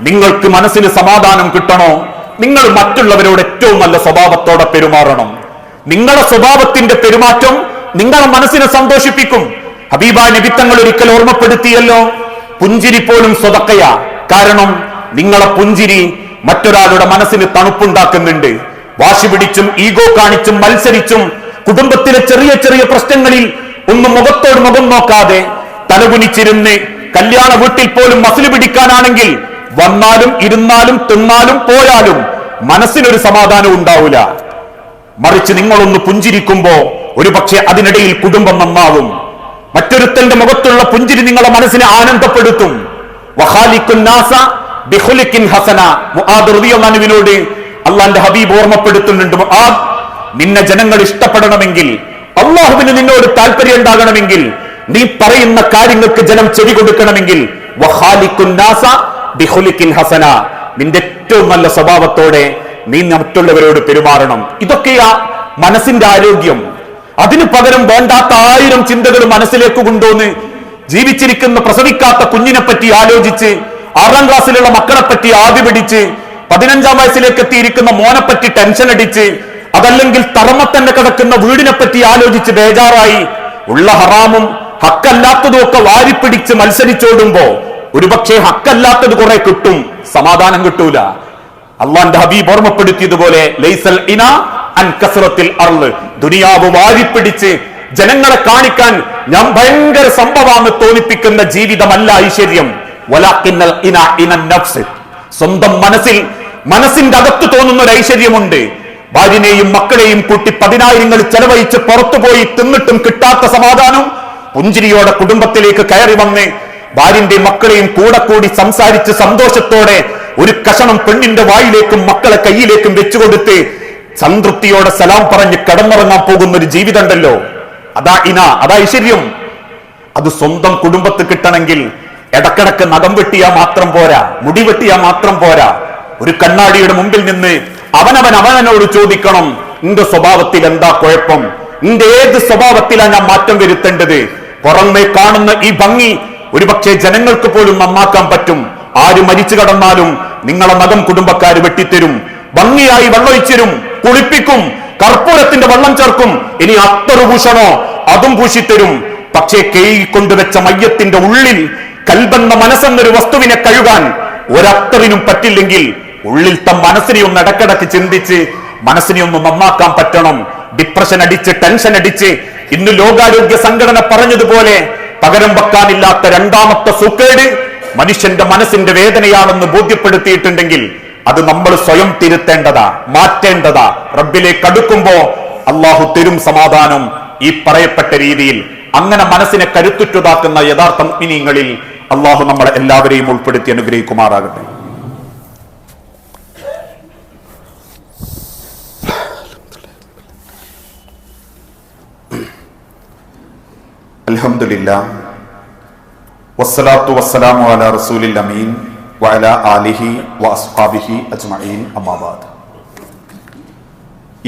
നിങ്ങൾക്ക് മനസ്സിന് സമാധാനം കിട്ടണോ? നിങ്ങൾ മറ്റുള്ളവരോട് ഏറ്റവും നല്ല സ്വഭാവത്തോടെ പെരുമാറണം. നിങ്ങളുടെ സ്വഭാവത്തിന്റെ പെരുമാറ്റം നിങ്ങളെ മനസ്സിനെ സന്തോഷിപ്പിക്കും. ഹബീബ തങ്ങൾ ഒരിക്കൽ ഓർമ്മപ്പെടുത്തിയല്ലോ പുഞ്ചിരി പോലും സ്വതക്കയാ. കാരണം നിങ്ങളെ പുഞ്ചിരി മറ്റൊരാളുടെ മനസ്സിന് തണുപ്പുണ്ടാക്കുന്നുണ്ട്. വാശി പിടിച്ചും ഈഗോ കാണിച്ചും മത്സരിച്ചും കുടുംബത്തിലെ ചെറിയ ചെറിയ പ്രശ്നങ്ങളിൽ ഒന്നും മുഖത്തോട് മുഖം നോക്കാതെ തലകുനിച്ചിരുന്ന് കല്യാണ വീട്ടിൽ പോലും മസിൽ പിടിക്കാനാണെങ്കിൽ വന്നാലും ഇരുന്നാലും തിന്നാലും പോയാലും മനസ്സിനൊരു സമാധാനം ഉണ്ടാവില്ല മറിച്ച് നിങ്ങളൊന്ന് പുഞ്ചിരിക്കുമ്പോ ഒരു പക്ഷെ അതിനിടയിൽ കുടുംബം നന്നാവും. മറ്റൊരുത്തന്റെ മുഖത്തുള്ള പുഞ്ചിരി നിങ്ങളെ മനസ്സിനെ ആനന്ദപ്പെടുത്തും. ഹസന. അള്ളാന്റെ ഹബീബ് ഓർമ്മപ്പെടുത്തുന്നുണ്ട് നിന്നെ ജനങ്ങൾ ഇഷ്ടപ്പെടണമെങ്കിൽ അള്ളാഹുവിന് നിന്നോട് താല്പര്യം ഉണ്ടാകണമെങ്കിൽ നീ പറയുന്ന കാര്യങ്ങൾക്ക് ജനം ചെവി കൊടുക്കണമെങ്കിൽ വഹാലിക്കുൻ നാസ ബിഖുലിക്കിൻ ഹസന നിന്റെ ഏറ്റവും നല്ല സ്വഭാവത്തോടെ നീ മറ്റുള്ളവരോട് പെരുമാറണം. ഇതൊക്കെയാ മനസ്സിന്റെ ആരോഗ്യം. അതിനു പകരം വേണ്ടാത്ത ആയിരം ചിന്തകൾ മനസ്സിലേക്ക് കൊണ്ടുവന്ന് ജീവിച്ചിരിക്കുന്ന പ്രസവിക്കാത്ത കുഞ്ഞിനെ പറ്റി ആലോചിച്ച് ആറാം ക്ലാസ്സിലുള്ള മക്കളെ പറ്റി ആദ്യ പിടിച്ച് പതിനഞ്ചാം വയസ്സിലേക്ക് എത്തിയിരിക്കുന്ന മോനെ പറ്റി ടെൻഷൻ അടിച്ച് അതല്ലെങ്കിൽ തറമത്തന്നെ കിടക്കുന്ന വീടിനെ പറ്റി ആലോചിച്ച് ബേജാറായി ഉള്ള ഹറാമും ഹക്കല്ലാത്തതും ഒക്കെ വാരിപ്പിടിച്ച് മത്സരിച്ചോടുമ്പോ ഒരുപക്ഷെ ഹക്കല്ലാത്തത് കുറെ കിട്ടും. സമാധാനം കിട്ടൂല. അള്ളാന്റെ ഹബീബ് ഓർമ്മപ്പെടുത്തിയതുപോലെ ലൈസൽ ഇന അൻ കസറത്തിൽ അർൾ. ദുനിയാവ് വാരിപ്പിടിച്ച് ജനങ്ങളെ കാണിക്കാൻ ഞാൻ ഭയങ്കര സംഭവമാണ് തോന്നിപ്പിക്കുന്ന ജീവിതമല്ല ഐശ്വര്യം ഇന ഇന നഫ്സ്. സ്വന്തം മനസ്സിൽ മനസ്സിന്റെ അകത്ത് തോന്നുന്ന ഒരു ഐശ്വര്യമുണ്ട്. ഭാര്യനെയും മക്കളെയും കൂട്ടി പതിനായിരങ്ങൾ ചെലവഴിച്ച് പുറത്തുപോയി തിന്നിട്ടും കിട്ടാത്ത സമാധാനം പുഞ്ചിരിയോടെ കുടുംബത്തിലേക്ക് കയറി വന്ന് ഭാര്യന്റെയും മക്കളെയും കൂടെ കൂടി സംസാരിച്ച് സന്തോഷത്തോടെ ഒരു കഷണം പെണ്ണിന്റെ വായിലേക്കും മക്കളെ കയ്യിലേക്കും വെച്ചുകൊടുത്ത് സംതൃപ്തിയോടെ സലാം പറഞ്ഞ് കടന്നിറങ്ങാൻ പോകുന്ന ഒരു ജീവിതം ഉണ്ടല്ലോ അതാ ഇന അതാ ഐശ്വര്യം അത് സ്വന്തം കുടുംബത്ത് കിട്ടണമെങ്കിൽ ഇടക്കിടക്ക് നഖം വെട്ടിയാ മാത്രം പോരാ മുടി വെട്ടിയാ മാത്രം പോരാ. ഒരു കണ്ണാടിയുടെ മുമ്പിൽ നിന്ന് അവനവൻ അവനോട് ചോദിക്കണം നിന്റെ സ്വഭാവത്തിൽ എന്താ കുഴപ്പം? നിന്റെ ഏത് സ്വഭാവത്തിലാ ഞാൻ മാറ്റം വരുത്തേണ്ടത്? പുറമെ കാണുന്ന ഈ ഭംഗി ഒരുപക്ഷെ ജനങ്ങൾക്ക് പോലും നന്നാക്കാൻ പറ്റും. ആര് മരിച്ചു കടന്നാലും നിങ്ങളെ മകം കുടുംബക്കാർ വെട്ടിത്തരും. ഭംഗിയായി വെള്ളമൊഴിച്ചരും കുളിപ്പിക്കും കർപ്പൂരത്തിന്റെ വെള്ളം ചേർക്കും. ഇനി അത്തറ് ഭൂഷണോ അതും പൂശിത്തരും. പക്ഷേ കേയിക്കൊണ്ടുവച്ച മയ്യത്തിന്റെ ഉള്ളിൽ കൽബെന്ന മനസ്സെന്നൊരു വസ്തുവിനെ കഴുകാൻ ഒരത്തറിനും പറ്റില്ലെങ്കിൽ ഉള്ളിൽ തം മനസ്സിനെ ഒന്ന് ഇടക്കിടക്ക് ചിന്തിച്ച് മനസ്സിനെ ഒന്ന് നന്നാക്കാൻ പറ്റണം. ഡിപ്രഷൻ അടിച്ച് ടെൻഷൻ അടിച്ച്. ഇന്ന് ലോകാരോഗ്യ സംഘടന പറഞ്ഞതുപോലെ പകരം വെക്കാനില്ലാത്ത രണ്ടാമത്തെ സുക്കേട് മനുഷ്യന്റെ മനസ്സിന്റെ വേദനയാണെന്ന് ബോധ്യപ്പെടുത്തിയിട്ടുണ്ടെങ്കിൽ അത് നമ്മൾ സ്വയം തിരുത്തേണ്ടതാ മാറ്റേണ്ടതാ. റബ്ബിലേക്ക് അടുക്കുമ്പോ അള്ളാഹു തരും സമാധാനം ഈ പറയപ്പെട്ട രീതിയിൽ. അങ്ങനെ മനസ്സിനെ കരുത്തുറ്റതാക്കുന്ന യഥാർത്ഥ മിനിങ്ങളിൽ അള്ളാഹു നമ്മളെ എല്ലാവരെയും ഉൾപ്പെടുത്തി അനുഗ്രഹിക്കുമാറാകട്ടെ. അൽഹംദുലില്ല. വസ്സലാത്തു വസ്സലാമു അലാ റസൂലിൽ അമീൻ വഅല ആലിഹി വഅസ്ഹാബിഹി അജ്മഈൻ. അമ്മാബാദ്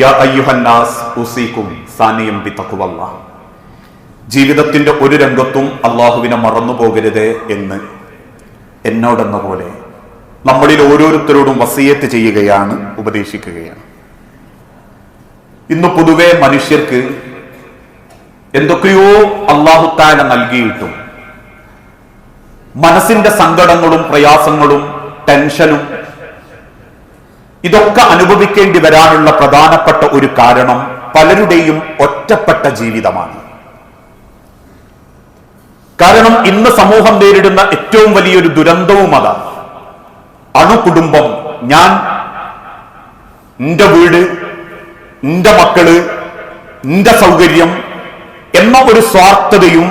യാ അയ്യുഹന്നാസ് ഉസീക്കും സാനിയം ബിത്തഖ്വല്ലാഹ് ജീവിതത്തിന്റെ ഒരു രംഗത്തും അള്ളാഹുവിനെ മറന്നു പോകരുത് എന്ന് എന്നോടെന്ന പോലെ നമ്മളിൽ ഓരോരുത്തരോടും വസീയത്ത് ചെയ്യുകയാണ് ഉപദേശിക്കുകയാണ്. ഇന്ന് പൊതുവെ മനുഷ്യർക്ക് എന്തൊക്കെയോ അള്ളാഹുത്താല നൽകിയിട്ടും. മനസ്സിന്റെ സങ്കടങ്ങളും പ്രയാസങ്ങളും ടെൻഷനും ഇതൊക്കെ അനുഭവിക്കേണ്ടി വരാനുള്ള പ്രധാനപ്പെട്ട ഒരു കാരണം പലരുടെയും ഒറ്റപ്പെട്ട ജീവിതമാണ്. കാരണം ഇന്ന് സമൂഹം നേരിടുന്ന ഏറ്റവും വലിയൊരു ദുരന്തവും അതാണ് അണുകുടുംബം ഞാൻ എന്റെ വീട് എന്റെ മക്കൾ എന്റെ സൗകര്യം എന്ന ഒരു സ്വാർത്ഥതയും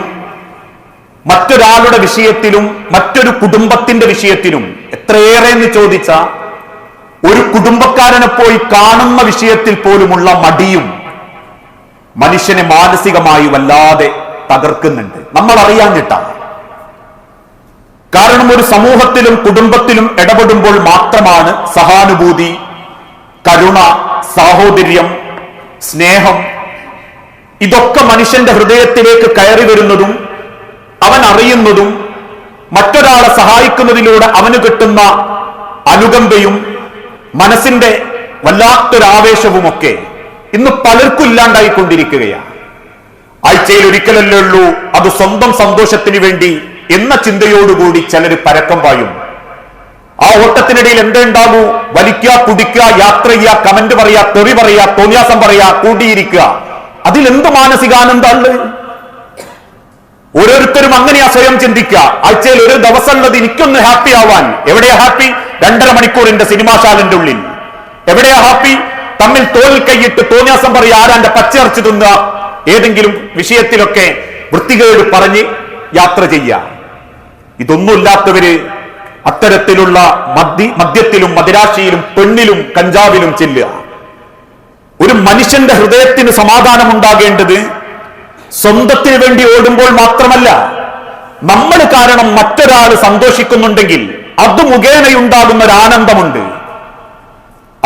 മറ്റൊരാളുടെ വിഷയത്തിലും മറ്റൊരു കുടുംബത്തിന്റെ വിഷയത്തിലും എത്രയേറെ എന്ന് ചോദിച്ച ഒരു കുടുംബക്കാരനെ പോയി കാണുന്ന വിഷയത്തിൽ പോലുമുള്ള മടിയും മനുഷ്യനെ മാനസികമായി വല്ലാതെ തകർക്കുന്നുണ്ട്. നമ്മൾ അറിയാഞ്ഞിട്ടാണ് കാരണം ഒരു സമൂഹത്തിലും കുടുംബത്തിലും ഇടപെടുമ്പോൾ മാത്രമാണ് സഹാനുഭൂതി കരുണ സാഹോദര്യം സ്നേഹം ഇതൊക്കെ മനുഷ്യന്റെ ഹൃദയത്തിലേക്ക് കയറി വരുന്നതും അവൻ അറിയുന്നതും മറ്റൊരാളെ സഹായിക്കുന്നതിലൂടെ അവന് കിട്ടുന്ന അനുകമ്പയും മനസ്സിന്റെ വല്ലാത്തൊരാവേശവും ഒക്കെ ഇന്ന് പലർക്കും ഇല്ലാണ്ടായിക്കൊണ്ടിരിക്കുകയാണ്. ആഴ്ചയിൽ ഒരിക്കലല്ലേ ഉള്ളൂ അത് സ്വന്തം സന്തോഷത്തിന് വേണ്ടി എന്ന ചിന്തയോടുകൂടി ചിലർ പരക്കം പായും. ആ ഓട്ടത്തിനിടയിൽ എന്തുണ്ടാകൂ വലിക്കുക കുടിക്കുക യാത്ര ചെയ്യുക കമന്റ് പറയുക തെറി പറയുക തോന്നിയാസം പറയുക കൂട്ടിയിരിക്കുക. അതിലെന്ത് മാനസികാനന്ദമുണ്ട്? ഓരോരുത്തരും അങ്ങനെയാ സ്വയം ചിന്തിക്കുക. ആഴ്ചയിൽ ഒരു ദിവസം ഉള്ളത് എനിക്കൊന്ന് ഹാപ്പി ആവാൻ. എവിടെയാ ഹാപ്പി രണ്ടര മണിക്കൂറിന്റെ സിനിമാശാലന്റെ ഉള്ളിൽ. എവിടെയാ ഹാപ്പി തമ്മിൽ തോൽ കൈയിട്ട് തോന്നിയാസം പറയുക ആരാന്റെ പച്ചയിറച്ചി തിന്നുക? ഏതെങ്കിലും വിഷയത്തിലൊക്കെ വൃത്തികേട് പറഞ്ഞ് യാത്ര ചെയ്യുക. ഇതൊന്നുമില്ലാത്തവര് അത്തരത്തിലുള്ള മദ്യ മദ്യത്തിലും മദിരാശിയിലും പെണ്ണിലും കഞ്ചാവിലും ചെല്ലുക. ഒരു മനുഷ്യന്റെ ഹൃദയത്തിന് സമാധാനം ഉണ്ടാകേണ്ടത് സ്വന്തത്തിന് വേണ്ടി ഓടുമ്പോൾ മാത്രമല്ല നമ്മൾ കാരണം മറ്റൊരാൾ സന്തോഷിക്കുന്നുണ്ടെങ്കിൽ അത് മുഖേനയുണ്ടാകുന്ന ഒരു ആനന്ദമുണ്ട്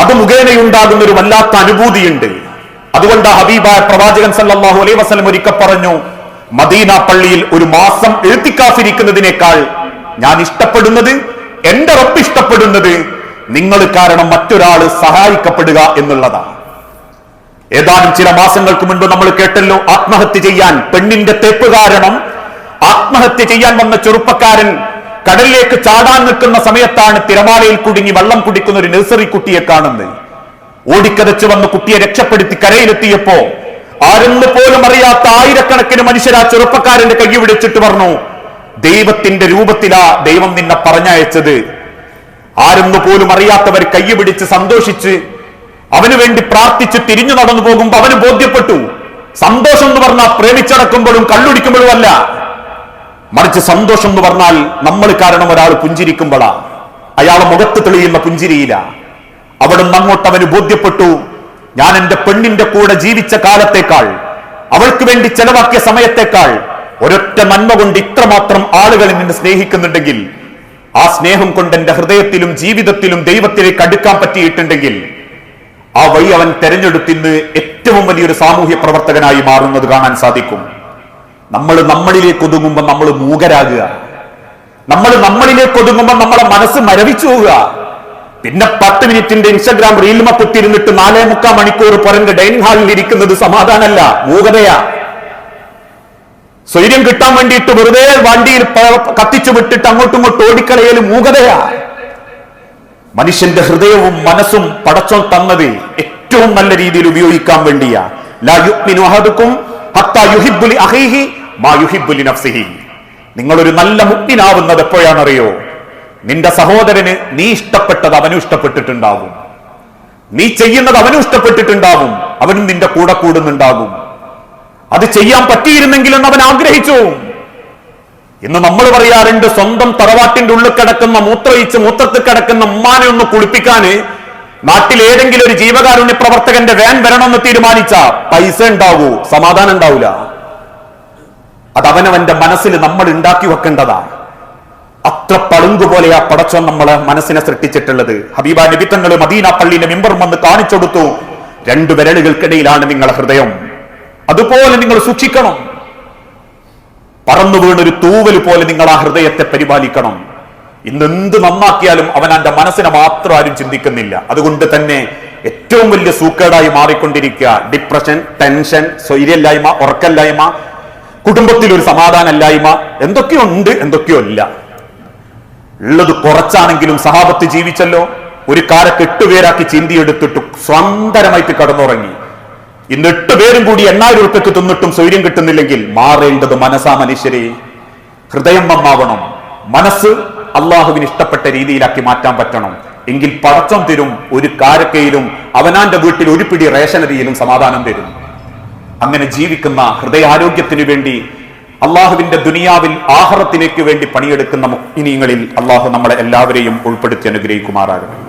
അത് മുഖേനയുണ്ടാകുന്ന ഒരു വല്ലാത്ത അനുഭൂതിയുണ്ട്. അതുകൊണ്ട് ഹബീബായ പ്രവാചകൻ സല്ലാഹു അലൈ വസ്ലം ഒരിക്കൽ പറഞ്ഞു മദീന പള്ളിയിൽ ഒരു മാസം എഴുത്തിക്കാഫിരിക്കുന്നതിനേക്കാൾ ഞാൻ ഇഷ്ടപ്പെടുന്നത് എന്റെ റബ്ബ് ഇഷ്ടപ്പെടുന്നത് നിങ്ങൾ കാരണം മറ്റൊരാൾ സഹായിക്കപ്പെടുക എന്നുള്ളതാണ്. ഏതാനും ചില മാസങ്ങൾക്ക് മുൻപ് നമ്മൾ കേട്ടല്ലോ ആത്മഹത്യ ചെയ്യാൻ പെണ്ണിന്റെ തെപ്പ് കാരണം. ആത്മഹത്യ ചെയ്യാൻ വന്ന ചെറുപ്പക്കാരൻ കടലിലേക്ക് ചാടാൻ നിൽക്കുന്ന സമയത്താണ് തിരമാലയിൽ കുടുങ്ങി വള്ളം കുടിക്കുന്ന ഒരു നഴ്സറി കുട്ടിയെ കാണുന്നത്. ഓടിക്കതച്ചു വന്ന് കുട്ടിയെ രക്ഷപ്പെടുത്തി കരയിലെത്തിയപ്പോ ആരെന്ന് പോലും അറിയാത്ത ആയിരക്കണക്കിന് മനുഷ്യർ ആ ചെറുപ്പക്കാരന്റെ കൈ വിളിച്ചിട്ട് പറഞ്ഞു ദൈവത്തിന്റെ രൂപത്തിലാ ദൈവം നിന്നെ പറഞ്ഞയച്ചത്. ആരെന്ന് പോലും അറിയാത്തവർ കൈ പിടിച്ച് സന്തോഷിച്ച് അവന് വേണ്ടി പ്രാർത്ഥിച്ച് തിരിഞ്ഞു നടന്നു പോകുമ്പോ അവന് ബോധ്യപ്പെട്ടു. സന്തോഷം എന്ന് പറഞ്ഞാൽ പ്രേമിച്ചടക്കുമ്പോഴും കള്ളുടിക്കുമ്പോഴും അല്ല. മറിച്ച് സന്തോഷം എന്ന് പറഞ്ഞാൽ നമ്മൾ കാരണം ഒരാൾ പുഞ്ചിരിക്കുമ്പോഴാ. അയാളെ മുഖത്ത് തെളിയുന്ന പുഞ്ചിരിയില്ല നിന്ന് അങ്ങോട്ട് അവന് ബോധ്യപ്പെട്ടു. ഞാൻ എന്റെ പെണ്ണിന്റെ കൂടെ ജീവിച്ച കാലത്തേക്കാൾ അവൾക്ക് വേണ്ടി ചെലവാക്കിയ സമയത്തേക്കാൾ ഒരൊറ്റ നന്മ കൊണ്ട് ഇത്രമാത്രം ആളുകൾ എന്നെ സ്നേഹിക്കുന്നുണ്ടെങ്കിൽ ആ സ്നേഹം കൊണ്ട് എന്റെ ഹൃദയത്തിലും ജീവിതത്തിലും ദൈവത്തിലേക്ക് അടുക്കാൻ പറ്റിയിട്ടുണ്ടെങ്കിൽ ആ വഴി അവൻ തെരഞ്ഞെടുത്തിന്ന് ഏറ്റവും വലിയൊരു സാമൂഹ്യ പ്രവർത്തകനായി മാറുന്നത് കാണാൻ സാധിക്കും. നമ്മൾ നമ്മളിലേക്ക് ഒതുങ്ങുമ്പോൾ നമ്മൾ മൂകരാകുക. നമ്മൾ നമ്മളിലേക്ക് ഒതുങ്ങുമ്പോൾ നമ്മളെ മനസ്സ് മരവിച്ചു പോവുക. പിന്നെ പത്ത് മിനിറ്റിന്റെ ഇൻസ്റ്റഗ്രാം റീൽമ കുത്തിരുന്നിട്ട് നാലേ മുക്കാൽ മണിക്കൂർ പുറന്റെ ഡൈനിങ് ഹാളിൽ ഇരിക്കുന്നത് സമാധാനമല്ല മൂകതയാ. സ്വൈര്യം കിട്ടാൻ വേണ്ടിയിട്ട് വെറുതെ വണ്ടിയിൽ കത്തിച്ചു വിട്ടിട്ട് അങ്ങോട്ടും ഇങ്ങോട്ടും ഓടിക്കളയൽ മൂകതയാ. മനുഷ്യന്റെ ഹൃദയവും മനസ്സും പടച്ചോൻ തന്നത് ഏറ്റവും നല്ല രീതിയിൽ ഉപയോഗിക്കാൻ വേണ്ടിയാ. നിങ്ങളൊരു നല്ല മുക്തിനാവുന്നത് എപ്പോഴാണെന്നറിയോ? നിന്റെ സഹോദരന് നീ ഇഷ്ടപ്പെട്ടത് അവനും ഇഷ്ടപ്പെട്ടിട്ടുണ്ടാവും. നീ ചെയ്യുന്നത് അവനും ഇഷ്ടപ്പെട്ടിട്ടുണ്ടാവും. അവനും നിന്റെ കൂടെ കൂടുന്നുണ്ടാകും. അത് ചെയ്യാൻ പറ്റിയിരുന്നെങ്കിലെന്ന് അവൻ ആഗ്രഹിച്ചു. ഇന്ന് നമ്മൾ പറയാറുണ്ട് സ്വന്തം തറവാട്ടിന്റെ ഉള്ളിൽ കിടക്കുന്ന മൂത്രയിച്ച് മൂത്രത്തിൽ കിടക്കുന്ന ഉമ്മാനെ ഒന്ന് കുളിപ്പിക്കാന് നാട്ടിൽ ഏതെങ്കിലും ഒരു ജീവകാരുണ്യ പ്രവർത്തകന്റെ വാൻ വരണമെന്ന് തീരുമാനിച്ച പൈസ ഉണ്ടാവൂ സമാധാനം ഉണ്ടാവൂല. അത് അവനവന്റെ മനസ്സിൽ നമ്മൾ ഉണ്ടാക്കി വെക്കേണ്ടതാണ് അത്ര പളുങ്കു പോലെ ആ നമ്മളെ മനസ്സിനെ സൃഷ്ടിച്ചിട്ടുള്ളത്. ഹബീബ നബിത്തങ്ങൾ മദീന പള്ളിയിലെ മെമ്പർ വന്ന് കാണിച്ചു കൊടുത്തു. രണ്ടു വിരലുകൾക്കിടയിലാണ് നിങ്ങളുടെ ഹൃദയം. അതുപോലെ നിങ്ങൾ സൂക്ഷിക്കണം. പറന്നു വീണൊരു തൂവൽ പോലെ നിങ്ങൾ ആ ഹൃദയത്തെ പരിപാലിക്കണം. ഇന്ന് എന്ത് നന്നാക്കിയാലും അവൻ അവന്റെ മനസ്സിനെ മാത്രം ആരും ചിന്തിക്കുന്നില്ല. അതുകൊണ്ട് തന്നെ ഏറ്റവും വലിയ സൂക്കേടായി മാറിക്കൊണ്ടിരിക്കുക. ഡിപ്രഷൻ ടെൻഷൻ സ്വൈര്യല്ലായ്മ ഉറക്കല്ലായ്മ കുടുംബത്തിൽ ഒരു സമാധാനമില്ലായ്മ എന്തൊക്കെയോ ഉണ്ട് എന്തൊക്കെയോ ഇല്ല ഉള്ളത് കുറച്ചാണെങ്കിലും സഹാബത്ത് ജീവിച്ചല്ലോ. ഒരു കാലത്ത് എട്ടുപേരാക്കി ചിന്തിയെടുത്തിട്ട് സ്വന്തരമായിട്ട് കടന്നുറങ്ങി. ഇന്ന് എട്ട് പേരും കൂടി എണ്ണായിരം ഉറുപ്പയ്ക്ക് തിന്നിട്ടും സ്വൈര്യം കിട്ടുന്നില്ലെങ്കിൽ മാറേണ്ടത് മനസ്സാ മനുഷ്യരെ. ഹൃദയം നന്നാവണം. മനസ്സ് അള്ളാഹുവിന് ഇഷ്ടപ്പെട്ട രീതിയിലാക്കി മാറ്റാൻ പറ്റണം. എങ്കിൽ പടച്ചം തരും ഒരു കാരക്കയിലും അവനാന്റെ വീട്ടിൽ ഒരു പിടി റേഷനരിയിലും സമാധാനം തരും. അങ്ങനെ ജീവിക്കുന്ന ഹൃദയാരോഗ്യത്തിനു വേണ്ടി അള്ളാഹുവിന്റെ ദുനിയാവിൽ ആഹാരത്തിലേക്ക് വേണ്ടി പണിയെടുക്കുന്ന മുഗ്നിങ്ങളിൽ അള്ളാഹു നമ്മളെ എല്ലാവരെയും ഉൾപ്പെടുത്തി അനുഗ്രഹിക്കുമാറാകണം